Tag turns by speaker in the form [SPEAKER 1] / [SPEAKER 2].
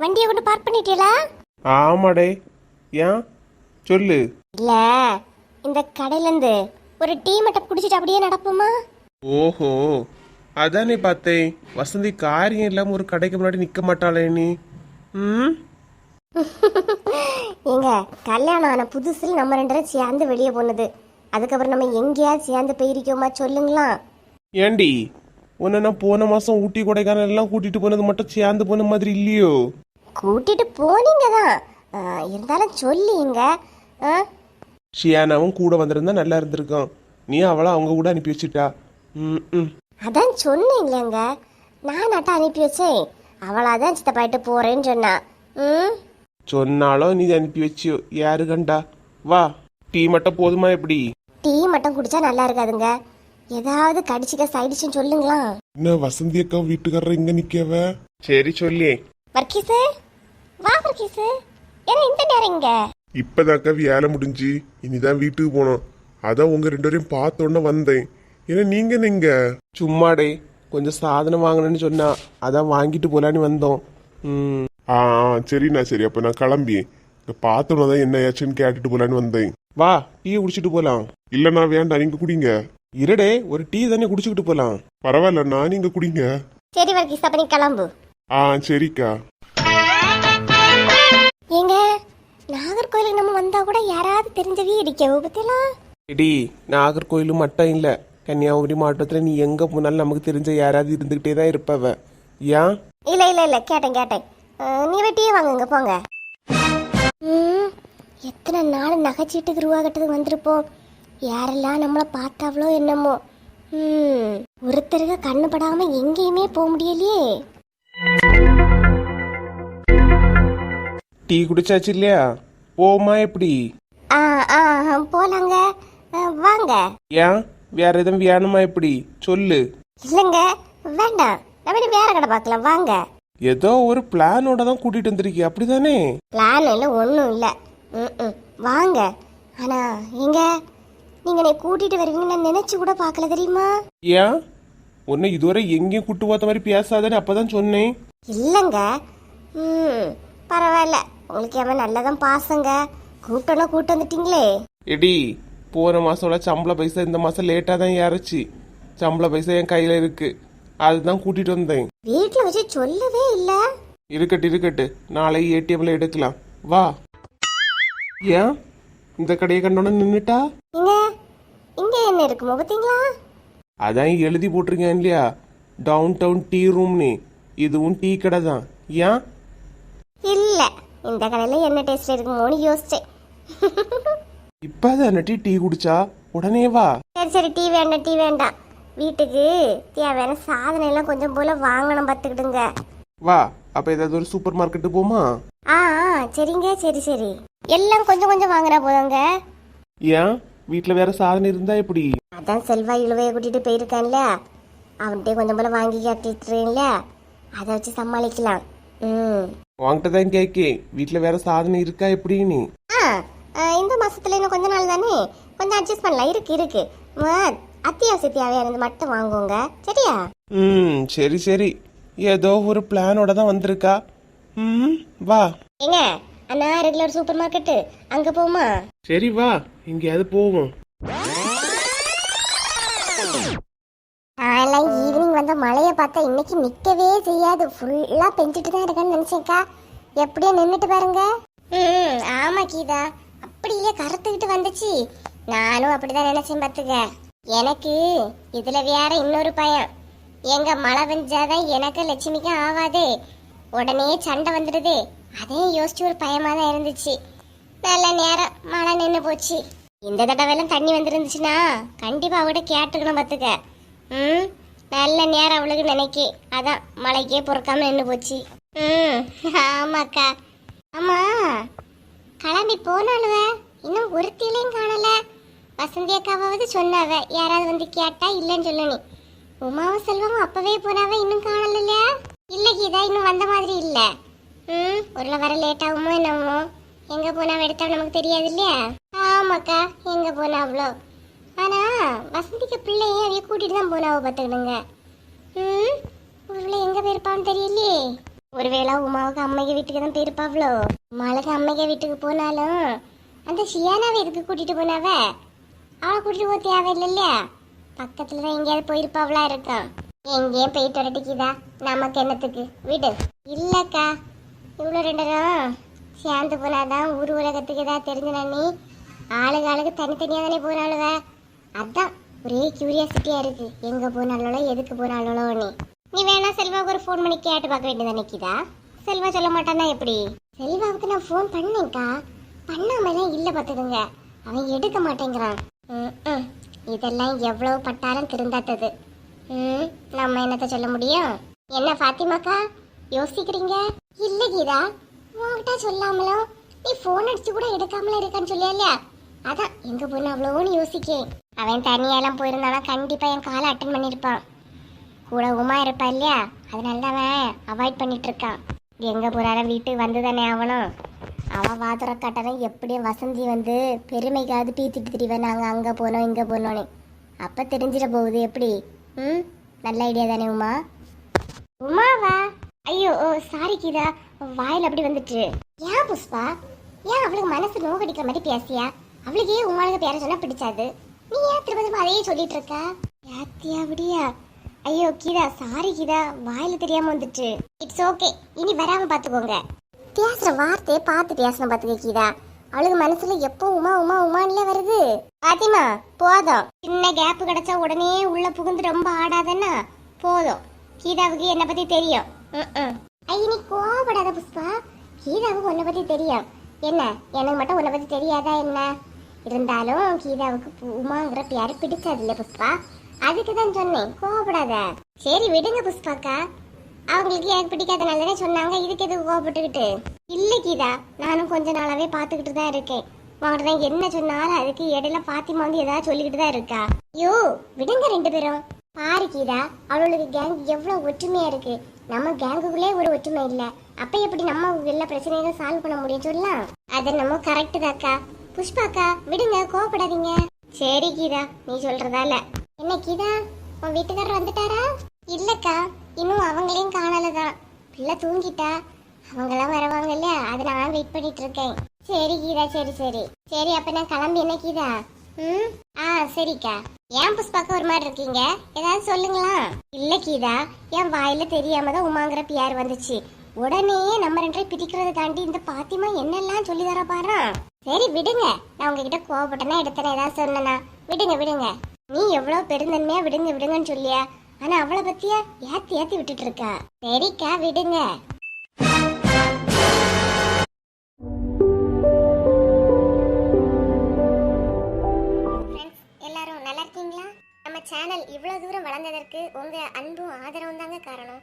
[SPEAKER 1] வண்டியை கொண்டு பார்க் பண்ணிட்டீங்களா
[SPEAKER 2] ஆமாடே. ஏன்? சொல்லு.
[SPEAKER 1] இல்ல இந்த கடையிலேருந்து ஒரு டீ மட்டும் குடிச்சிட்டு அப்படியே நடப்போமா?
[SPEAKER 2] ஓஹோ. அதானே பார்த்தேன். வசந்தி காரியம் இல்லாம ஒரு கடைக்கு முன்னாடி நிக்க மாட்டாளே நீ. ம்?
[SPEAKER 1] ஏங்க கல்யாணம் ஆன புதுசில் நம்ம ரெண்டு பேரும் சேர்ந்து வெளியே போனது. அதுக்கப்புறம் நம்ம எங்கேயாவது சேர்ந்து போயிருக்கோமா சொல்லுங்களா?
[SPEAKER 2] ஏண்டி? உன்னை நான் போன மாசம் ஊட்டி கொடைக்கானல் எல்லாம் கூட்டிட்டு போனது மட்டும் சேர்ந்து போன மாதிரி இல்லையோ?
[SPEAKER 1] கூட்டிட்டு போனீங்க தான் இருந்தாலும் சொல்லிங்க.
[SPEAKER 2] ஷியானாவும் கூட வந்திருந்தா நல்லா இருந்திருக்கும். நீ அவளை அவங்க கூட அனுப்பி வச்சுட்டா. ம்
[SPEAKER 1] அதான் சொன்னீங்களேங்க நான் நட்ட அனுப்பி வச்சேன். அவளாதான் சித்தப்பாயிட்டு போறேன்னு சொன்னா. ம்?
[SPEAKER 2] சொன்னாலும் நீ அனுப்பி வச்சியோ யாரு கண்டா? வா டீ மட்டும் போதுமா எப்படி?
[SPEAKER 1] டீ மட்டும் குடிச்சா நல்லா இருக்காதுங்க. ஏதாவது கடிச்சிக்க சைடிச்சுன்னு சொல்லுங்களா?
[SPEAKER 2] என்ன வசந்தி அக்கா வீட்டுக்காரர் இங்க நிக்கவ? சரி சொல்லி
[SPEAKER 1] வர்க்கீஸு வா வர்க்கீஸு ஏன்னா இந்த நேரம் இங்க.
[SPEAKER 3] இப்பதாக்கா வேலை முடிஞ்சு. இனிதான் வீட்டுக்கு போனோம் அதான் உங்க ரெண்டு பேரையும் பார்த்த உடனே வந்தேன். ஏன்னா நீங்க நீங்க
[SPEAKER 2] சும்மாடே கொஞ்சம் சாதனம் வாங்கணும்னு சொன்னா அதான் வாங்கிட்டு போலான்னு வந்தோம். ம்.
[SPEAKER 3] ஆ ஆ, சரிண்ணா சரி. அப்ப நான் கிளம்பி இங்க பார்த்த உடனே தான் என்ன ஆச்சுன்னு கேட்டுட்டு போலான்னு வந்தேன்.
[SPEAKER 2] வா டீ குடிச்சிட்டு போலாம்.
[SPEAKER 3] இல்லண்ணா வேண்டாம். நீங்க குடிங்க.
[SPEAKER 2] இருடே ஒரு டீ தானே குடிச்சுக்கிட்டு போலாம்.
[SPEAKER 3] பரவாயில்லண்ணா. நீங்க குடிங்க.
[SPEAKER 1] சரி வர்க்கீஸ் அப்ப நீ கிளம்பு.
[SPEAKER 3] ஆ சரிக்கா.
[SPEAKER 1] கூட யாராவது தெரிஞ்சவே இருக்கவோ பத்திலாம்
[SPEAKER 2] எடி நாகர்கோயிலும் மட்டும் இல்ல. கன்னியாகுமரி மாவட்டத்துல நீ எங்க போனாலும் நமக்கு தெரிஞ்ச யாராவது இருந்துகிட்டே தான் இருப்பவ. ஏன்
[SPEAKER 1] இல்ல இல்ல இல்ல கேட்டேன் கேட்டேன். நீ டீ வாங்குங்க போங்க. எத்தனை நாள் நகைச்சீட்டுக்கு ரூபா கட்டுறதுக்கு வந்திருப்போம். யாரெல்லாம் நம்மளை பார்த்தாவளோ என்னமோ. ம் ஒருத்தருக்கு கண்ணு படாம எங்கேயுமே போக முடியலையே.
[SPEAKER 2] டீ குடிச்சாச்சு இல்லையா? போமா எப்படி?
[SPEAKER 1] ஆ ஆ ஆ, போலாங்க வாங்க.
[SPEAKER 2] ஏன்? வேற எதுவும் வேணுமா எப்படி? சொல்லு.
[SPEAKER 1] இல்லைங்க வேண்டாம். நம்ம வேற கடை பார்க்கலாம். வாங்க.
[SPEAKER 2] ஏதோ ஒரு பிளானோட தான் கூட்டிட்டு வந்திருக்கீ அப்படிதானே?
[SPEAKER 1] பிளான் இல்லை. ஒன்றும் இல்லை வாங்க. ஆனா எங்க நீங்க என்னை கூட்டிட்டு வருவீங்கன்னு நான் நினைச்சு கூட பார்க்கல தெரியுமா?
[SPEAKER 2] ஏன்? உன்னை இதுவரை எங்கேயும் கூட்டு பார்த்த மாதிரி பேசாதேன்னு அப்பதான் சொன்னேன்.
[SPEAKER 1] இல்லைங்க. ம் பரவாயில்ல. உங்களுக்கு எவன் நல்லதான் பாசங்க. கூட்டம்னா கூட்டு வந்துட்டீங்களே.
[SPEAKER 2] எடி போன மாசோட சம்பள பைசா இந்த மாசம் லேட்டா தான் ஏறச்சு. சம்பள பைசா என் கையில இருக்கு. அதுதான் கூட்டிட்டு வந்தேன்.
[SPEAKER 1] வீட்டில் வச்சு சொல்லவே இல்லை.
[SPEAKER 2] இருக்கட்டு இருக்கட்டு. நாளை ஏடிஎம்ல எடுக்கலாம். வா. ஏன்? இந்த கடையை கண்டோன்னு நின்னுட்டா?
[SPEAKER 1] இங்க இங்க என்ன இருக்குமோ பார்த்தீங்களா
[SPEAKER 2] அதான் எழுதி போட்டிருக்கேன் இல்லையா? டவுன் டவுன் டீ ரூம்னு இதுவும் டீ கடை தான் ஏன்?
[SPEAKER 1] இல்லை. இந்த கடையில் என்ன டேஸ்ட் இருக்குமோன்னு யோசிச்சேன்.
[SPEAKER 2] இப்பதான் டீ டீ குடிச்சா? உடனே வா.
[SPEAKER 1] சரி சரி டீ வேண்டாம் டீ வேண்டாம். வீட்டுக்கு தேவையான சாதனம் எல்லாம் கொஞ்சம் போல வாங்கணும் பார்த்துக்கிடுங்க.
[SPEAKER 2] வா அப்ப ஏதாவது ஒரு சூப்பர் மார்க்கெட்டு போமா?
[SPEAKER 1] ஆ ஆ சரிங்க சரி சரி. எல்லாம் கொஞ்சம் கொஞ்சம் வாங்கினா போதுங்க.
[SPEAKER 2] ஏன்? வீட்ல வேற சாதனம் இருந்தா எப்படி?
[SPEAKER 1] அதான் செல்வா இழுவையை கூட்டிட்டு போயிருக்கான்ல. அவன்கிட்ட கொஞ்சம் போல வாங்கி காட்டிட்டுறேன்ல. அதை வச்சு சமாளிக்கலாம். ம்.
[SPEAKER 2] உன்கிட்ட தான் கேக்கேன். வீட்ல வேற சாதனம் இருக்கா எப்படின்னு?
[SPEAKER 1] ஆ ஆ, இந்த மாசத்துல இன்னும் கொஞ்ச நாள் தானே? கொஞ்சம் அட்ஜஸ்ட் பண்ணலாம். இருக்கு இருக்கு. ஆ, அத்தியாவசிய தேவையானது மட்டும் வாங்குவோங்க. சரியா?
[SPEAKER 2] ம் சரி சரி. ஏதோ ஒரு பிளானோட தான் வந்திருக்கா. ம் வா.
[SPEAKER 1] ஏங்க அண்ணா ரெகுலர் சூப்பர் மார்க்கெட்டு அங்க போமா
[SPEAKER 2] சரி வா. எங்கேயாவது போவோம்.
[SPEAKER 1] நான்லாம் ஈவினிங் வந்த பார்த்தா இன்னைக்கு நிக்கவே செய்யாது. ஃபுல்லா பெஞ்சிட்டு தான் இருக்கேன்னு நினைச்சேக்கா எப்படியோ நின்றுட்டு பாருங்க. ம் ஆமா கீதா. அப்படியே கருத்துக்கிட்டு வந்துச்சு. நானும் அப்படிதான் நினைச்சேன் பார்த்துக்க எனக்கு இதுல வேற இன்னொரு பயம். எங்க மழை பெஞ்சாதான் எனக்கு லட்சுமிக்கும் ஆவாதே உடனே சண்டை வந்துடுது. அதையும் யோசிச்சு ஒரு பயமா தான் இருந்துச்சு. நல்ல நேரம் மழை நின்று போச்சு. இந்த தடவைலாம் தண்ணி வந்துருந்துச்சுன்னா கண்டிப்பா அவகிட்ட கேட்டுக்கணும் பார்த்துக்க ம்? நல்ல நேரம் அவளுக்கு நினைக்கி. அதான் மழைக்கே பொறுக்காம நின்று போச்சு. ம் ஆமாக்கா. ஆமா கிளம்பி போனாலுவ இன்னும் ஒருத்திலையும் காணல. வசந்தி அக்காவாவது சொன்னாவ. யாராவது வந்து கேட்டா இல்லைன்னு சொல்லணும் உமாவும் செல்வமும் அப்பவே போனாவ இன்னும் காணல இல்லையா இல்ல கீதா இன்னும் வந்த மாதிரி இல்ல. ம் ஒரு வர லேட் ஆகுமோ என்னமோ? எங்க போனாவ எடுத்தா நமக்கு தெரியாது இல்லையா? ஆமாக்கா எங்க போனா அவ்வளோ ஆனால் வசந்திக்கு பிள்ளைய அவைய கூட்டிகிட்டு தான் போனாவ பார்த்துக்கணுங்க. ம்? இவ்வளோ எங்கே போயிருப்பான்னு தெரியலையே. ஒருவேளை உமாவுக்கு அம்மைக்கு வீட்டுக்கு தான் போயிருப்பாவளோ. உமாளுக்கு அம்மைக்கு வீட்டுக்கு போனாலும் அந்த ஷியானாவை எதுக்கு கூட்டிகிட்டு போனாவ? அவளை கூட்டிகிட்டு போக தேவையில்லல்லையா பக்கத்தில் தான் எங்கேயாவது போயிருப்பாவளா இருக்கும். எங்கேயும் போயிட்டு வரட்டிக்குதா நமக்கு என்னத்துக்கு? வீடு. இல்லைக்கா. இவ்வளோ ரெண்டரும் சேர்ந்து போனாதான் ஊர் உலகத்துக்கு ஏதாவது தெரிஞ்சு நீ? ஆளுக்கு ஆளுக்கு தனித்தனியாக தானே போனாளுவ? அதான் ஒரே கியூரியாசிட்டியா இருக்கு. எங்க போனாலோ எதுக்கு போனாலோ நீ. நீ வேணா செல்வாவுக்கு ஒரு ஃபோன் பண்ணி கேட்டு பார்க்க வேண்டியதா நிக்கிதா? செல்வா சொல்ல மாட்டானா எப்படி? செல்வாவுக்கு நான் ஃபோன் பண்ணேன்க்கா. பண்ணாமலாம் இல்ல பார்த்துடுங்க அவன் எடுக்க மாட்டேங்கிறான். ம், இதெல்லாம் எவ்வளவு பட்டாலும் திருந்தாத்தது ம் நம்ம என்னத்த சொல்ல முடியும்? என்ன ஃபாத்திமாக்கா? யோசிக்கிறீங்க? இல்ல கீதா. உன்கிட்ட சொல்லாமலும் நீ ஃபோன் அடிச்சு கூட எடுக்காமல இருக்கான்னு சொல்லியா இல்லையா? அதான் எங்க பொண்ணு அவ்வளோன்னு யோசிக்கேன் அவன் தனியாலாம் போயிருந்தானா கண்டிப்பா என் காலை அட்டன் பண்ணியிருப்பான். கூட உமா இருப்பா இல்லையா? அதனால அவன் அவாய்ட் பண்ணிட்டு இருக்கான் எங்க போறாலும் வீட்டுக்கு வந்து தானே ஆகணும். அவன் வாதுற காட்டதான் எப்படியும் வசந்தி வந்து பெருமைக்காவது பீத்திட்டு திரிவேன் நாங்கள் அங்கே போனோம் இங்கே போனோன்னு அப்போ தெரிஞ்சிட போகுது எப்படி? ம்? நல்ல ஐடியா தானே உமா? உமாவா? ஐயோ ஓ சாரி கீதா. வாயில் அப்படி வந்துட்டு. ஏன் புஷ்பா? ஏன் அவளுக்கு மனசு நோகடிக்கிற மாதிரி பேசியா அவளுக்கு ஏன் உமாளுக்கு பேர சொன்னா பிடிச்சாது? நீ ஏன் திரும்ப திரும்ப அதையே சொல்லிட்டு இருக்க யாத்தியா அப்படியா ஐயோ கீதா சாரி கீதா. வாயில தெரியாம வந்துட்டு இட்ஸ் ஓகே இனி வராம பாத்துக்கோங்க. பேசுற வார்த்தையை பார்த்து பேசணும் பாத்துக்க கீதா. அவளுக்கு மனசுல எப்போ உமா உமா உமான்ல வருது? பாத்திமா போதும். சின்ன கேப் கிடைச்சா உடனே உள்ள புகுந்து ரொம்ப ஆடாதன்னா போதும். கீதாவுக்கு என்ன பத்தி தெரியும். ம்ம். ஐய நீ கோவப்படாத புஷ்பா. கீதாவுக்கு உன்னை பத்தி தெரியும். என்ன? எனக்கு மட்டும் உன்னை பத்தி தெரியாதா என்ன? இருந்தாலும் கீதாவுக்கு பு- உமாங்கிற பேரு பிடிச்சது இல்ல புஷ்பா. அதுக்கு தான் சொன்னேன் கோவப்படாத. சரி விடுங்க புஷ்பாக்கா. அவங்களுக்கு எனக்கு பிடிக்காதனால தானே சொன்னாங்க இதுக்கு எதுக்கு கோவப்பட்டுக்கிட்டு? இல்ல கீதா நானும் கொஞ்ச நாளாவே பாத்துக்கிட்டு தான் இருக்கேன். உங்கள்கிட்ட தான் என்ன சொன்னாலும் அதுக்கு இடையில பாத்திமா வந்து ஏதாவது சொல்லிக்கிட்டு தான் இருக்கா. ஐயோ விடுங்க ரெண்டு பேரும். பாரு கீதா அவளுக்கு கேங் எவ்வளவு ஒற்றுமையா இருக்கு. நம்ம கேங்குக்குள்ளே ஒரு ஒற்றுமை இல்ல. அப்ப எப்படி நம்ம எல்லா பிரச்சனையும் சால்வ் பண்ண முடியும் சொல்லலாம்? அது நம்ம கரெக்டு தாக்கா. புஷ்பாக்கா விடுங்க கோவப்படாதீங்க. சரி கீதா நீ சொல்றதால என்ன கீதா உன் வீட்டுக்காரர் வந்துட்டாரா? இல்லக்கா இன்னும் அவங்களையும் காணலதான். பிள்ளை தூங்கிட்டா? அவங்கெல்லாம் வருவாங்க இல்லையா? அதை நான் வெயிட் பண்ணிட்டு இருக்கேன் சரி கீதா சரி சரி. சரி அப்ப நான் கிளம்பி என்ன கீதா? ம்? ஆ சரிக்கா. ஏன் புஷ்பாக்கா ஒரு மாதிரி இருக்கீங்க? ஏதாவது சொல்லுங்களா? இல்ல கீதா என் வாயில தெரியாம தான் உமாங்கிற பியார் வந்துச்சு. உடனே நம்ம ரெண்டரை பிரிக்கிறத தாண்டி இந்த பாத்திமா என்னெல்லாம் சொல்லி தர பாரு சரி விடுங்க. நான் உங்ககிட்ட கோவப்பட்டேன்னா எடுத்தேன் ஏதாவது சொன்னேனா விடுங்க விடுங்க. நீ எவ்வளவு பெருந்தன்மையா விடுங்க விடுங்கன்னு சொல்லியா? ஆனா அவளை பத்தியா ஏத்தி ஏத்தி விட்டுட்டு இருக்கா சரிக்கா விடுங்க. எல்லாரும் நல்லா இருக்கீங்களா? நம்ம சேனல் இவ்வளோ தூரம் வளர்ந்ததற்கு உங்கள் அன்பும் ஆதரவும் தாங்க காரணம்.